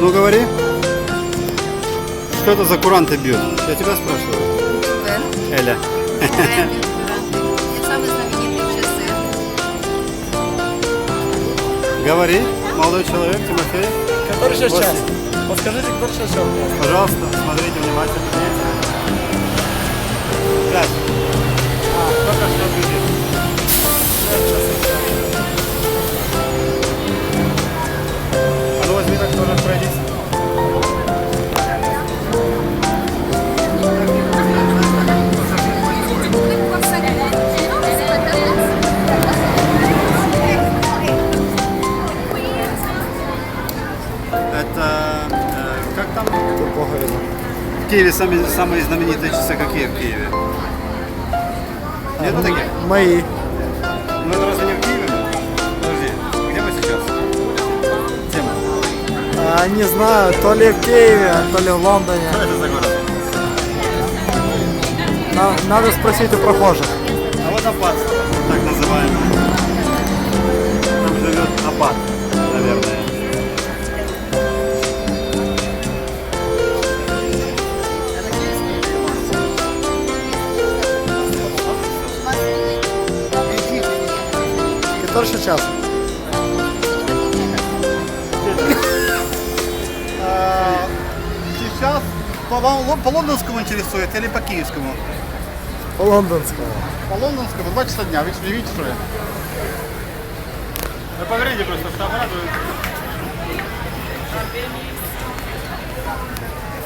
ну говори. Что это за куранты бьют? Я тебя спрашиваю. Эля. Знаменитые часы. Говори, молодой человек, Тимофей. Который сейчас час? Подскажите, который сейчас час? Пожалуйста, смотрите Это э, как там? В Киеве сами, самые знаменитые часы какие в Киеве? Нету таких? Мои. Ну это разве не в Киеве? Подожди, где мы сейчас? Где мы? А, не знаю, то ли в Киеве, то ли в Лондоне. Что это за город? На- надо спросить у прохожих. А вот Апат, так называемый. Сейчас час? Сейчас по, лон- по лондонскому интересует или по киевскому? По лондонскому. По лондонскому 2 часа дня. Вы же не видите, что ли? Вы поверите просто фотографию.